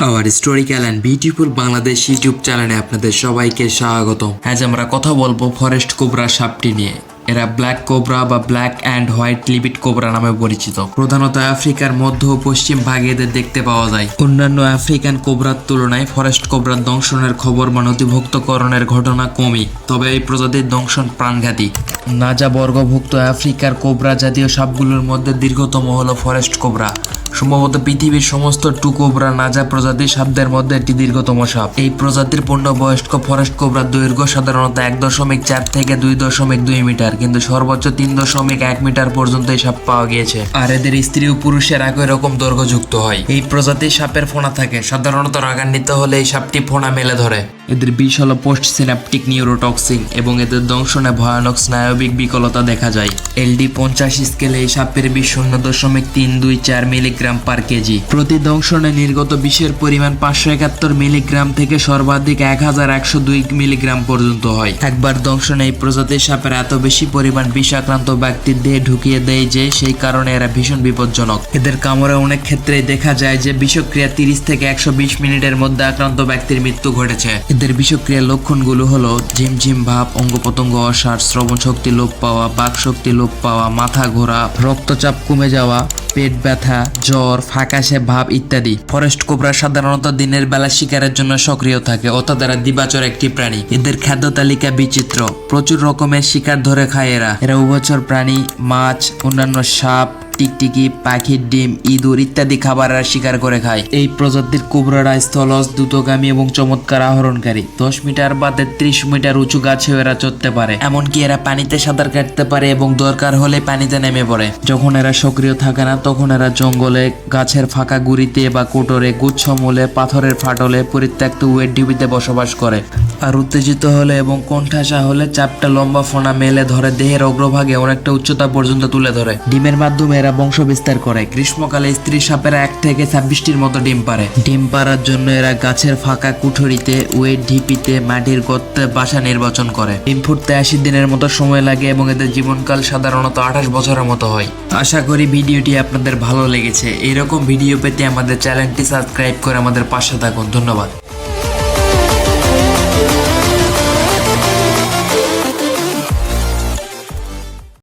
Our historical and beautiful Bangladesh YouTube চ্যানেলে আপনাদের সবাইকে স্বাগত আজ আমরা কথা বলব ফরেস্ট কোবরা সাপটি নিয়ে। এরা ব্ল্যাক কোবরা বা black and white lipped cobra নামে পরিচিত। প্রধানত আফ্রিকার মধ্য ও পশ্চিম ভাগে এদের দেখতে পাওয়া যায়। অন্যান্য আফ্রিকান কোবরার তুলনায় ফরেস্ট কোবরার দংশনের খবর বা নথিভুক্তকরণের ঘটনা কমই। তবে এই প্রজাতির দংশন প্রাণঘাতী। নাজা বর্গভুক্ত আফ্রিকার কোবরা জাতীয় সাপগুলোর মধ্যে দীর্ঘতম হল ফরেস্ট কোবরা। সম্ভবত পৃথিবীর সমস্ত টু কোবরা নাজা প্রজাতির সাপদের মধ্যে একটি দীর্ঘতম সাপ। এই প্রজাতির পূর্ণবয়স্ক ফরেস্ট কোবরার দৈর্ঘ্য সাধারণত এক দশমিক চার থেকে দুই দশমিক দুই মিটার, কিন্তু সর্বোচ্চ তিন দশমিক এক মিটার পর্যন্ত এই সাপ পাওয়া গিয়েছে। আর এদের স্ত্রী ও পুরুষের একই রকম দৈর্ঘ্যযুক্ত হয়। এই প্রজাতির সাপের ফোনা থাকে, সাধারণত রাগান্বিত হলে এই সাপটি ফোনা মেলে ধরে। এদের বিষ হলো পোস্ট সিনাপটিক নিউরোটক্সিন এবং এদের দংশনে ভয়ানক স্নায়বিক বিকলতা দেখা যায়। এলডি পঞ্চাশ স্কেলে সাপের বিষ শূন্য দশমিক তিন দুই চার মিলিগ্রাম পার কেজি। প্রতি দংশনে নির্গত বিষের পরিমাণ পাঁচশো একাত্তর মিলিগ্রাম থেকে সর্বাধিক এক হাজার একশো দুই মিলিগ্রাম পর্যন্ত হয়। একবার দংশনে এই প্রজাতির সাপের এত বেশি পরিমাণ বিষাক্রান্ত ব্যক্তির দেহে ঢুকিয়ে দেয় যে সেই কারণে এরা ভীষণ বিপজ্জনক। এদের কামড়ে অনেক ক্ষেত্রে দেখা যায় যে বিষক্রিয়া তিরিশ থেকে একশো বিশ মিনিটের মধ্যে আক্রান্ত ব্যক্তির মৃত্যু ঘটেছে। এদের বিষক্রিয়ার লক্ষণগুলো হলো ঝিমঝিম ভাব অঙ্গ প্রত্যঙ্গ অসার শ্রবণ শক্তি লোপ পাওয়া বাক শক্তি লোপ পাওয়া, মাথা ঘোরা, রক্তচাপ কমে যাওয়া, পেট ব্যথা, জ্বর ফাঁকাশে ভাব ইত্যাদি। ফরেস্ট কোবরা সাধারণত দিনের বেলা শিকারের জন্য সক্রিয় থাকে অর্থাৎ এরা দিবাচর একটি প্রাণী। এদের খাদ্য তালিকা বিচিত্র। প্রচুর রকমের শিকার ধরে খায় এরা। এরা উভচর প্রাণী, মাছ, অন্যান্য সাপ টিকটিকি পাখির ডিম, ইঁদুর ইত্যাদি খাবার শিকার করে খায়। এই প্রজাতির কুবরারা স্থলজ, দ্রুতগামী এবং চমৎকার আহরণকারী। দশ মিটার বা তেত্রিশ মিটার উঁচু গাছেও এরা চড়তে পারে। এমনকি এরা পানিতে সাঁতার কাটতে পারে এবং দরকার হলে পানিতে নেমে পড়ে। যখন এরা সক্রিয় থাকে না, তখন এরা জঙ্গলে, গাছের ফাঁকা গুড়িতে বা কোটরে, গুচ্ছ গুচ্ছমূলে পাথরের ফাটলে পরিত্যক্ত ওয়েট ডিবিতে বসবাস করে। আর উত্তেজিত হলে এবং কোণঠাসা হলে চাপটা লম্বা ফোনা মেলে ধরে, দেহের অগ্রভাগে অনেকটা উচ্চতা পর্যন্ত তুলে ধরে। ডিমের মাধ্যমে এরা বংশ বিস্তার করে। গ্রীষ্মকালে স্ত্রী সাপেরা এক থেকে ছাব্বিশটির মতো ডিম পারে ডিম পাড়ার জন্য এরা গাছের ফাঁকা কুঠুরিতে ওয়েট ঢিপিতে, মাটির গর্তে বাসা নির্বাচন করে। ডিম ফুটতে আশি দিনের মতো সময় লাগে এবং এদের জীবনকাল সাধারণত আঠাশ বছরের মতো হয়। আশা করি ভিডিওটি আপনাদের ভালো লেগেছে। এরকম ভিডিও পেতে আমাদের চ্যানেলটি সাবস্ক্রাইব করে আমাদের পাশে থাকুন। ধন্যবাদ।